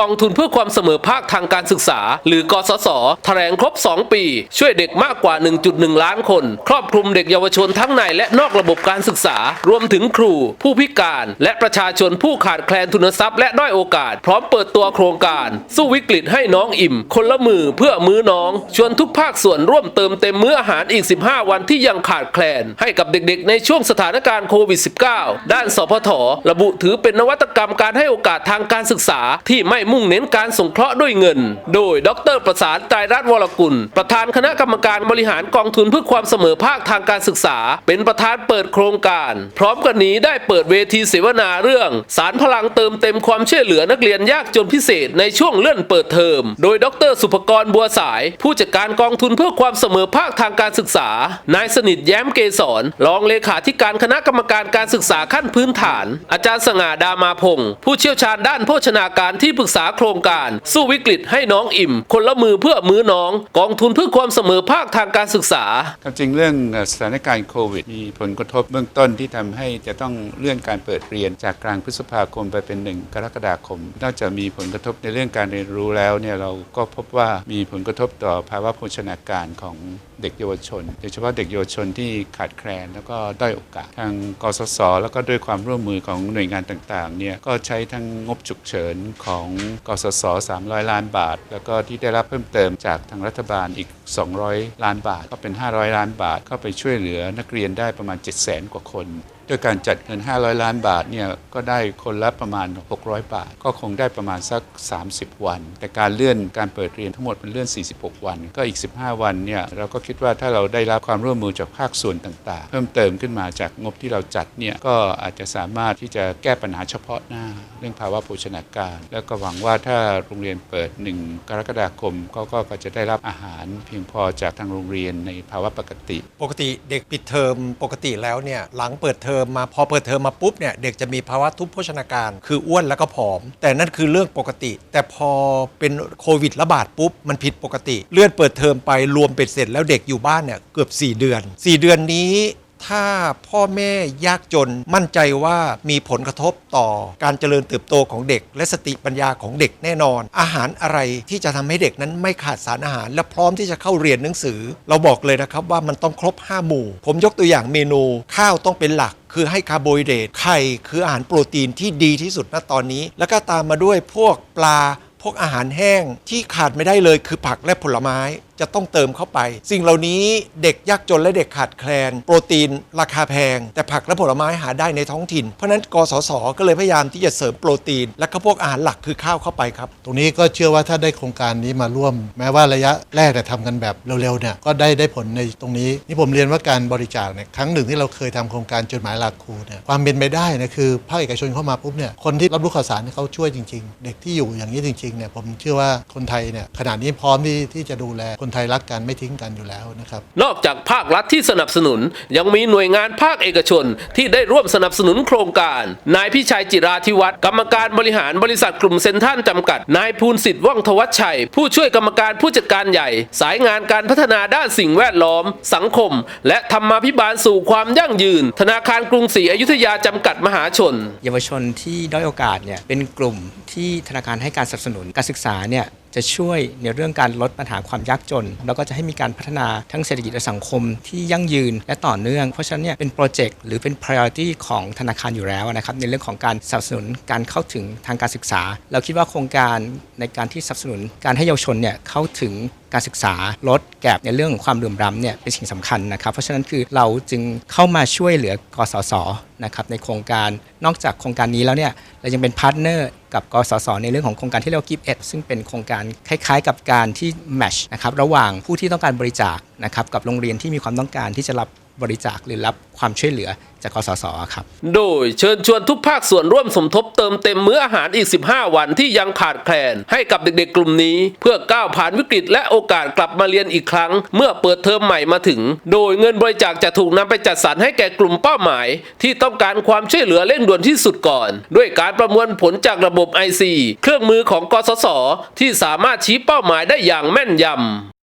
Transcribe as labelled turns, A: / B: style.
A: กองทุนเพื่อความเสมอภาคทางการศึกษา หรือกสศแถลงครบ 2 ปี ช่วยเด็กมากกว่า 1.1 ล้านคน ครอบคลุมเด็กเยาวชนทั้งในและนอกระบบการศึกษา รวมถึงครู ผู้พิการ และประชาชนผู้ขาดแคลนทุนทรัพย์และด้อยโอกาส พร้อมเปิดตัวโครงการ สู้วิกฤตให้น้องอิ่ม คนละมือเพื่อมื้อน้อง ชวนทุกภาคส่วนร่วมเติมเต็มมื้ออาหารอีก 15 วันที่ยังขาดแคลน ให้กับเด็กๆ ในช่วงสถานการณ์โควิด -19 ด้านสพทระบุถือเป็นนวัตกรรมการให้โอกาสทางการศึกษาที่ไม่มุ่งเน้นการสงเคราะห์ด้วยเงิน โดย ดร ประสานไตรรัตน์วรกุล ประธานคณะกรรมการบริหารกองทุนเพื่อความเสมอภาคทางการศึกษา เป็นประธานเปิดโครงการ พร้อมกันนี้ได้เปิดเวทีเสวนาเรื่อง สารพลังเติมเต็มความช่วยเหลือนักเรียนยากจนพิเศษในช่วงเลื่อนเปิดเทอม โดยดร สุภกรบัวสาย ผู้จัดการกองทุนเพื่อความเสมอภาคทางการศึกษา นายสนิทแย้มเกษรรองเลขาธิการคณะกรรมการการศึกษาขั้นพื้นฐาน อาจารย์สง่าดามาพงศ์ผู้เชี่ยวชาญด้านโภชนาการที่ปรึกษาโครงการ สู้วิกฤตให้น้องอิ่ม คนละมือเพื่อมื้อน้อง กองทุนเพื่อความเสมอภาคทางการศึกษา
B: ความจริงเรื่องสถานการณ์โควิด มีผลกระทบเบื้องต้นที่ทำให้จะต้องเลื่อนการเปิดเรียนจากกลางพฤษภาคมไปเป็นหนึ่งกรกฎาคมนอกจากมีผลกระทบในเรื่องการเรียนรู้แล้วเนี่ยเราก็พบว่ามีผลกระทบต่อภาวะโภชนาการของเด็กเยาวชนโดยเฉพาะเด็กเยาวชนที่ขาดแคลนแล้วก็ด้อยโอกาส ทางกสศแล้วก็ด้วยความร่วมมือของหน่วยงานต่างๆเนี่ยก็ใช้ทั้งงบฉุกเฉินของกสศ300 ล้านบาท แล้วก็ที่ได้รับเพิ่มเติมจากทางรัฐบาลอีก 200 ล้านบาท ก็เป็น 500 ล้านบาทเข้าไปช่วยเหลือนักเรียนได้ประมาณ 700,000 กว่าคน ด้วยการจัดเงิน 500 ล้านบาทเนี่ยก็ได้คนละประมาณ 600 บาท ก็คงได้ประมาณสัก 30 วัน แต่การเลื่อนการเปิดเรียนทั้งหมดมันเลื่อน 46 วัน ก็อีก 15 วันเนี่ยเราก็คิดว่าถ้าเราได้รับความร่วมมือจากภาคส่วนต่าง ๆ เพิ่มเติมขึ้นมาจากงบที่เราจัดเนี่ยก็อาจจะสามารถที่จะแก้ปัญหาเฉพาะหน้า เรื่องภาวะโภชนาการ แล้วก็หวังว่าถ้าโรงเรียนเปิด 1 กรกฎาคมเขาก็ก็จะได้รับอาหารเพียงพอจากทางโรงเรียนในภาวะปกติ
C: ปกติเด็กปิดเทอมปกติแล้วเนี่ยหลังเปิดเทอมมาพอเปิดเทอมมาปุ๊บเนี่ยเด็กจะมีภาวะทุพโภชนาการ คืออ้วนแล้วก็ผอม แต่นั่นคือเรื่องปกติ แต่พอเป็นโควิดระบาดปุ๊บมันผิดปกติ เลื่อนเปิดเทอมไปรวมเป็ดเสร็จแล้วเด็กอยู่บ้านเนี่ยเกือบ 4 เดือน 4 เดือนนี้ ถ้าพ่อแม่ยากจนมั่นใจว่ามีผลกระทบต่อการเจริญเติบโตของเด็ก และสติปัญญาของเด็กแน่นอน อาหารอะไรที่จะทำให้เด็กนั้นไม่ขาดสารอาหาร และพร้อมที่จะเข้าเรียนหนังสือ เราบอกเลยนะครับว่ามันต้องครบ 5 หมู่ ผมยกตัวอย่างเมนูข้าวต้องเป็นหลักคือให้คาร์โบไฮเดรตไข่คืออาหารโปรตีนที่ดีที่สุดณตอนนี้ แล้วก็ตามมาด้วยพวกปลา พวกอาหารแห้งที่ขาดไม่ได้เลยคือผักและผลไม้ จะต้องเติมเข้าไป สิ่งเหล่านี้เด็กยากจนและเด็กขาดแคลน โปรตีนราคาแพง แต่ผักและผลไม้หาได้ในท้องถิ่น เพราะนั้นกสศก็เลยพยายามที่จะเสริมโปรตีน และก็พวกอาหารหลักคือข้าวเข้าไปครับ
D: ตรงนี้ก็เชื่อว่าถ้าได้โครงการนี้มาร่วม แม้ว่าระยะแรกแต่ทำกันแบบเร็วๆเนี่ยก็ได้ได้ผลในตรงนี้ นี่ผมเรียนว่าการบริจาคเนี่ยครั้งหนึ่งที่เราเคยทำโครงการจดหมายหลักครูเนี่ยความเป็นไปได้นะคือภาคเอกชนเข้ามาปุ๊บเนี่ยคนที่รับรู้ข่าวสารเนี่ยเขาช่วยจริง ๆ เด็กที่อยู่อย่างนี้จริงๆเนี่ยผมเชื่อว่าคนไทยเนี่ยขนาดนี้พร้อมที่ที่จะดูแลคนไทยรักกันไม่ทิ้งกันอยู่แล้วนะครับ
A: นอกจากภาครัฐที่สนับสนุน ยังมีหน่วยงานภาคเอกชนที่ได้ร่วมสนับสนุนโครงการ นายพิชัยจิราธิวัฒน์กรรมการบริหารบริษัทกลุ่มเซ็นทรัลจำกัด นายภูนสิทธิ์ว่องทวัชชัย ผู้ช่วยกรรมการผู้จัดการใหญ่ สายงานการพัฒนาด้านสิ่งแวดล้อม สังคม และธรรมาภิบาลสู่ความยั่งยืน ธนาคารกรุงศรีอยุธยาจำกัดมหาชน
E: เยาวชนที่ด้อยโอกาสเนี่ยเป็นกลุ่มที่ธนาคารให้การสนับสนุนการศึกษาเนี่ย จะช่วยในเรื่องการลดปัญหาความยากจน แล้วก็จะให้มีการพัฒนาทั้งเศรษฐกิจและสังคมที่ยั่งยืนและต่อเนื่อง เพราะฉะนั้นเนี่ยเป็นโปรเจกต์หรือเป็น priority ของธนาคารอยู่แล้วนะครับในเรื่องของการสนับสนุนการเข้าถึงทางการศึกษา เราคิดว่าโครงการในการที่สนับสนุนการให้เยาวชนเนี่ยเข้าถึง การศึกษาลดแกลบในเรื่องของความเหลื่อมล้ำเนี่ยเป็นสิ่งสำคัญนะครับ เพราะฉะนั้นคือเราจึงเข้ามาช่วยเหลือกสศนะครับในโครงการนอกจากโครงการนี้แล้วเนี่ยเรายังเป็นพาร์ทเนอร์กับกสศในเรื่องของโครงการที่เรียกว่ากิฟเอ็ดซึ่งเป็นโครงการคล้ายๆ กับการที่แมชนะครับระหว่างผู้ที่ต้องการบริจาคนะครับกับโรงเรียนที่มีความต้องการที่จะรับ บริจาคหรือรับความช่วยเหลือจากกสศครับ
A: โดยเชิญชวนทุกภาคส่วนร่วมสมทบเติมเต็มมื้ออาหารอีก 15 วันที่ยังขาดแคลน ให้กับเด็กๆกลุ่มนี้ เพื่อก้าวผ่านวิกฤตและโอกาสกลับมาเรียนอีกครั้ง เมื่อเปิดเทอมใหม่มาถึง โดยเงินบริจาคจะถูกนำไปจัดสรรให้แก่กลุ่มเป้าหมาย ที่ต้องการความช่วยเหลือเร่งด่วนที่สุดก่อน ด้วยการประมวลผลจากระบบ IC เครื่องมือของกสศที่สามารถชี้เป้าหมายได้อย่างแม่นยำ